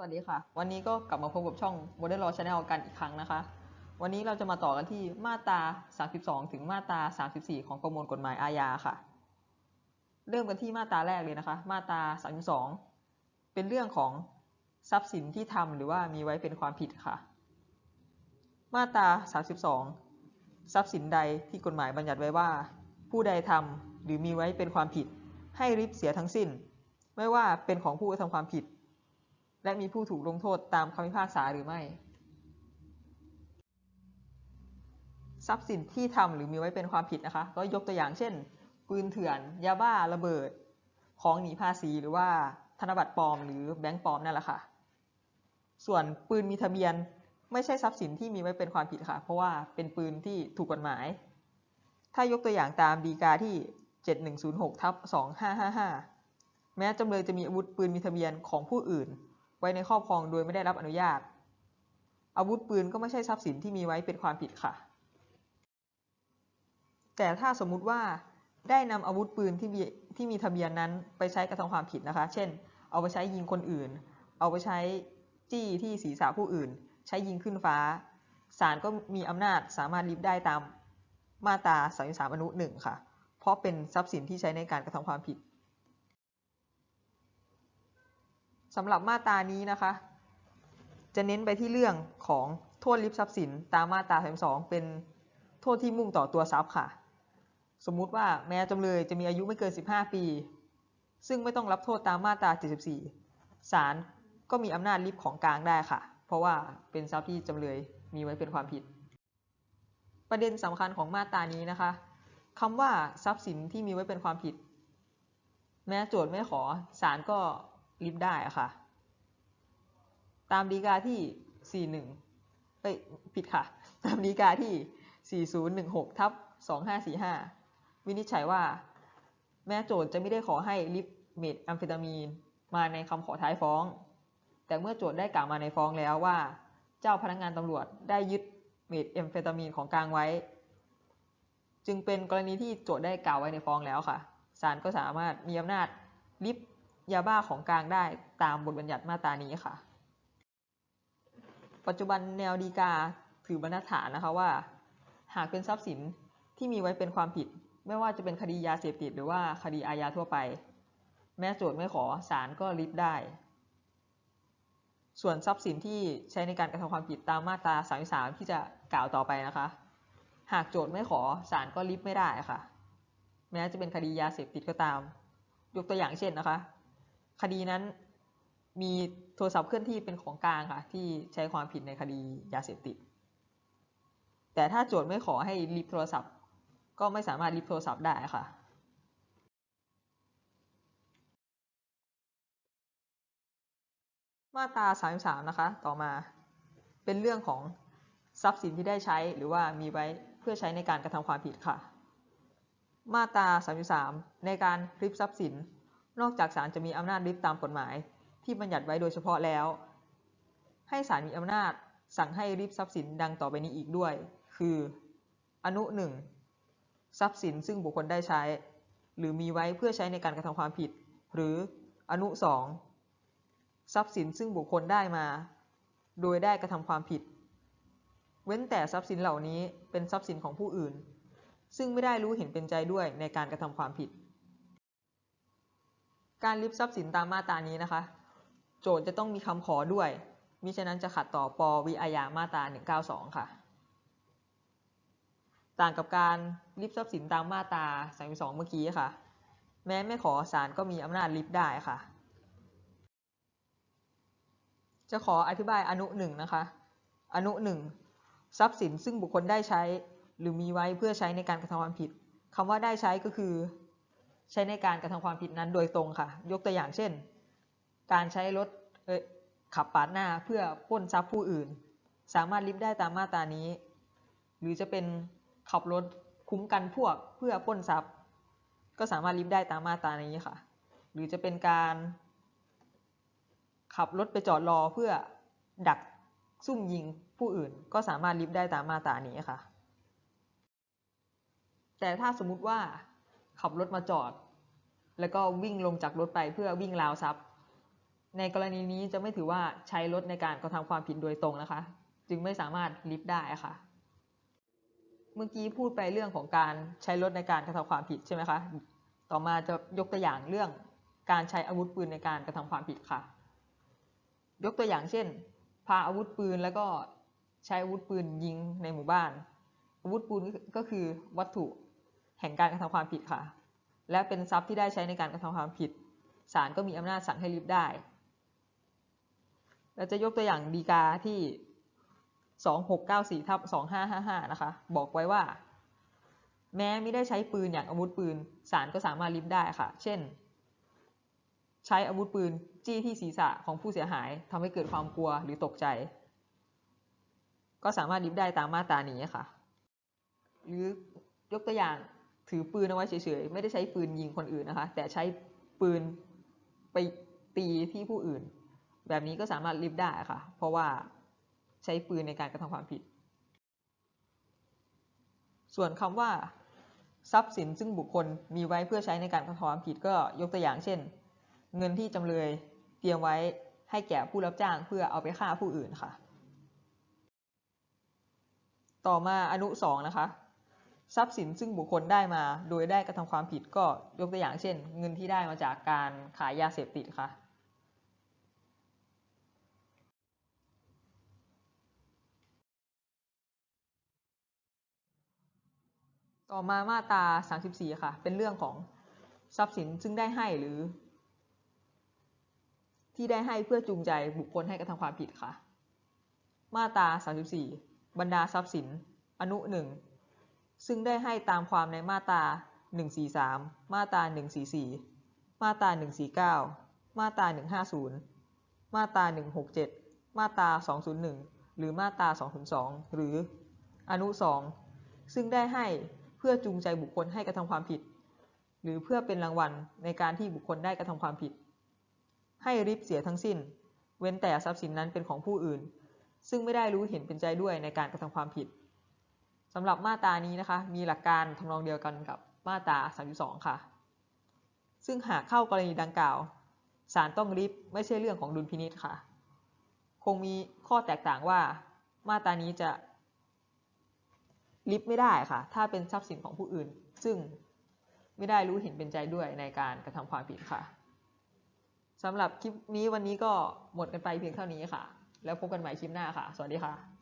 สวัสดีค่ะ วันนี้ก็กลับมาพบกับช่อง Modern Law Channel กันอีกครั้งนะคะ วันนี้เราจะมาต่อกันที่มาตรา 32 ถึงมาตรา 34 ของประมวลกฎหมายอาญาค่ะ เริ่มกันที่มาตราแรกเลยนะคะ มาตรา 32 เป็นเรื่องของทรัพย์สินที่ทำหรือว่ามีไว้เป็นความผิดค่ะ มาตรา 32 ทรัพย์สินใดที่กฎหมายบัญญัติไว้ว่า ผู้ใดทำหรือมีไว้เป็นความผิด ให้ริบเสียทั้งสิ้น ไม่ว่าเป็นของผู้กระทำความผิด และมีผู้ถูกลงโทษตามคำพิพากษาหรือไม่ ทรัพย์สินที่ทำหรือมีไว้เป็นความผิดนะคะ ก็ยกตัวอย่างเช่น ปืนเถื่อน ยาบ้า ระเบิด ของหนีภาษี หรือว่าธนบัตรปลอม หรือแบงก์ปลอมนั่นแหละค่ะ ส่วนปืนมีทะเบียนไม่ใช่ทรัพย์สินที่มีไว้เป็นความผิดค่ะ เพราะว่าเป็นปืนที่ถูกกฎหมาย ถ้ายกตัวอย่างตามดีกาที่ 7106ทับ2555 แม้จำเลยจะมีอาวุธปืนมีทะเบียนของผู้อื่น ไว้ในครอบครองโดยไม่ได้รับอนุญาต อาวุธปืนก็ไม่ใช่ทรัพย์สินที่มีไว้เป็นความผิดค่ะ แต่ถ้าสมมุติว่าได้นำอาวุธปืนที่มีที่มีทะเบียนนั้นไปใช้กระทำความผิดนะคะ เช่น เอาไปใช้ยิงคนอื่น เอาไปใช้จี้ที่ศีรษะผู้อื่น ใช้ยิงขึ้นฟ้า ศาลก็มีอำนาจสามารถริบได้ตามมาตรา 33 อนุหนึ่งค่ะ เพราะเป็นทรัพย์สินที่ใช้ในการกระทำความผิด สำหรับมาตรานี้นะคะ จะเน้นไปที่เรื่องของโทษริบทรัพย์สินตามมาตรา32เป็นโทษที่มุ่งต่อตัวทรัพย์ค่ะ สมมุติว่าแม้จำเลยจะมีอายุไม่เกิน 15 ปี ซึ่งไม่ต้องรับโทษตามมาตรา 74ศาลก็มีอำนาจริบของกลางได้ค่ะ เพราะว่าเป็นทรัพย์ที่จำเลยมีไว้เป็นความผิด ประเด็นสำคัญของมาตรานี้นะคะคำว่าทรัพย์สินที่มีไว้เป็นความผิด แม้โจทย์ไม่ขอศาลก็ ริบได้อะค่ะ ตามดีกาที่ 41เอ้ยผิดค่ะ ตามดีกาที่ 4016ทับ2545 วินิจฉัยว่า แม้โจทย์จะไม่ได้ขอให้ริบเมทแอมเฟตามีนมาในคำขอท้ายฟ้อง แต่เมื่อโจทย์ได้กล่าวมาในฟ้องแล้วว่า เจ้าพนักงานตำรวจได้ยึดเมทแอมเฟตามีนของกลางไว้ จึงเป็นกรณีที่โจทย์ได้กล่าวไว้ในฟ้องแล้วค่ะศาลก็สามารถมีอำนาจริบ ยาบ้าของกลางได้ตามบทบัญญัติมาตรานี้ค่ะ ปัจจุบันแนวดีกาถือบรรทัดฐานนะคะว่า หากเป็นทรัพย์สินที่มีไว้เป็นความผิด ไม่ว่าจะเป็นคดียาเสพติดหรือว่าคดีอาญาทั่วไป แม้โจทย์ไม่ขอศาลก็ริบได้ ส่วนทรัพย์สินที่ใช้ในการกระทำความผิดตามมาตรา 33 ที่จะกล่าวต่อไปนะคะ หากโจทย์ไม่ขอศาลก็ริบไม่ได้ค่ะ แม้จะเป็นคดียาเสพติดก็ตาม ยกตัวอย่างเช่นนะคะ คดีนั้นมีโทรศัพท์เคลื่อนที่เป็นของกลางค่ะ ที่ใช้ความผิดในคดียาเสพติด แต่ถ้าโจทย์ไม่ขอให้ริบโทรศัพท์ ก็ไม่สามารถริบโทรศัพท์ได้ค่ะมาตรา33 นะคะ ต่อมา เป็นเรื่องของทรัพย์สินที่ได้ใช้หรือว่ามีไว้เพื่อใช้ในการกระทำความผิดค่ะ มาตรา33 ในการริบทรัพย์สิน นอกจากศาลจะมีอำนาจริบตามกฎหมาย ที่บัญญัติไว้โดยเฉพาะแล้ว ให้ศาลมีอำนาจสั่งให้ริบทรัพย์สินดังต่อไปนี้อีกด้วย คือ อนุ1ทรัพย์สินซึ่งบุคคลได้ใช้ หรือมีไว้เพื่อใช้ในการกระทำความผิด หรืออนุ2ทรัพย์สินซึ่งบุคคลได้มา โดยได้กระทำความผิด เว้นแต่ทรัพย์สินเหล่านี้เป็นทรัพย์สินของผู้อื่น ซึ่งไม่ได้รู้เห็นเป็นใจด้วยในการกระทำความผิด การริบทรัพย์สินตามมาตรานี้นะคะ โจทย์จะต้องมีคำขอด้วยมิฉะนั้นจะขัดต่อปวิอาญามาตรา192 ค่ะ ต่างกับการริบทรัพย์สินตามมาตรา32เมื่อกี้ค่ะ แม้ไม่ขอศาลก็มีอำนาจริบได้ค่ะ จะขออธิบายอนุหนึ่งนะคะ อนุหนึ่งทรัพย์สินซึ่งบุคคลได้ใช้ หรือมีไว้เพื่อใช้ในการกระทำความผิดคำว่าได้ใช้ก็คือ ใช้ในการกระทำความผิดนั้นโดยตรงค่ะ ยกตัวอย่างเช่น การใช้รถเอ่ยขับปาดหน้าเพื่อป้นทรัพย์ผู้อื่น สามารถริบได้ตามมาตรานี้ หรือจะเป็นขับรถคุ้มกันพวกเพื่อป้นทรัพย์ ก็สามารถริบได้ตามมาตรานี้ค่ะ หรือจะเป็นการ ขับรถไปจอดรอเพื่อดักซุ่มยิงผู้อื่น ก็สามารถริบได้ตามมาตรานี้ค่ะ แต่ถ้าสมมุติว่า ขับรถมาจอด แล้วก็วิ่งลงจากรถไปเพื่อวิ่งราวทรัพย์ ในกรณีนี้จะไม่ถือว่าใช้รถในการกระทำความผิดโดยตรงนะคะ จึงไม่สามารถลิฟต์ได้ค่ะ เมื่อกี้พูดไปเรื่องของการใช้รถในการกระทำความผิดใช่ไหมคะ ต่อมาจะยกตัวอย่างเรื่องการใช้อาวุธปืนในการกระทำความผิดค่ะ ยกตัวอย่างเช่น พาอาวุธปืนแล้วก็ใช้อาวุธปืนยิงในหมู่บ้าน อาวุธปืนก็คือวัตถุ แห่งการกระทำความผิดค่ะ และเป็นทรัพย์ที่ได้ใช้ในการกระทำความผิด ศาลก็มีอำนาจสั่งให้ลิฟต์ได้ เราจะยกตัวอย่างดีกาที่ 2694ทับ2555 นะคะ บอกไว้ว่า แม้ไม่ได้ใช้ปืนอย่างอาวุธปืน ศาลก็สามารถลิฟต์ได้ค่ะ เช่น ใช้อาวุธปืนจี้ที่ศีรษะของผู้เสียหายทำให้เกิดความกลัวหรือตกใจ ก็สามารถลิฟต์ได้ตามมาตรานี้ค่ะ หรือยกตัวอย่าง ถือปืนเอาไว้เฉยๆ ไม่ได้ใช้ปืนยิงคนอื่นนะคะ แต่ใช้ปืนไปตีที่ผู้อื่น แบบนี้ก็สามารถลิฟได้ค่ะ เพราะว่าใช้ปืนในการกระทำความผิด ส่วนคำว่าทรัพย์สินซึ่งบุคคลมีไว้เพื่อใช้ในการกระทำความผิดก็ยกตัวอย่างเช่น เงินที่จำเลยเตรียมไว้ให้แก่ผู้รับจ้างเพื่อเอาไปฆ่าผู้อื่นค่ะ ต่อมาอนุสองนะคะ ทรัพย์สินซึ่งบุคคลได้มา โดยได้กระทำความผิดก็ยกตัวอย่างเช่น เงินที่ได้มาจากการขายยาเสพติดค่ะต่อมามาตรา 34 ค่ะ เป็นเรื่องของทรัพย์สินซึ่งได้ให้หรือ ที่ได้ให้เพื่อจูงใจบุคคลให้กระทำความผิดค่ะ มาตรา 34 บรรดาทรัพย์สิน อนุ 1 ซึ่งได้ให้ตามความในมาตรา 143 มาตรา 144 มาตรา 149 มาตรา 150 มาตรา 167 มาตรา 201 หรือมาตรา 202 หรืออนุ 2 ซึ่งได้ให้เพื่อจูงใจบุคคลให้กระทำความผิด หรือเพื่อเป็นรางวัลในการที่บุคคลได้กระทำความผิด ให้ริบเสียทั้งสิ้น เว้นแต่ทรัพย์สินนั้นเป็นของผู้อื่น ซึ่งไม่ได้รู้เห็นเป็นใจด้วยในการกระทำความผิด สำหรับมาตรานี้นะคะ มีหลักการทำนองเดียวกันกับมาตรา 32 ค่ะ ซึ่งหากเข้ากรณีดังกล่าวศาลต้องริบไม่ใช่เรื่องของดุลพินิษค่ะ คงมีข้อแตกต่างว่ามาตรานี้จะลิฟต์ไม่ได้ค่ะ ถ้าเป็นทรัพย์สินของผู้อื่น ซึ่งไม่ได้รู้เห็นเป็นใจด้วยในการกระทำความผิดค่ะสำหรับคลิปนี้วันนี้ก็หมดกันไปเพียงเท่านี้ค่ะ แล้วพบกันใหม่คลิปหน้าค่ะ สวัสดีค่ะ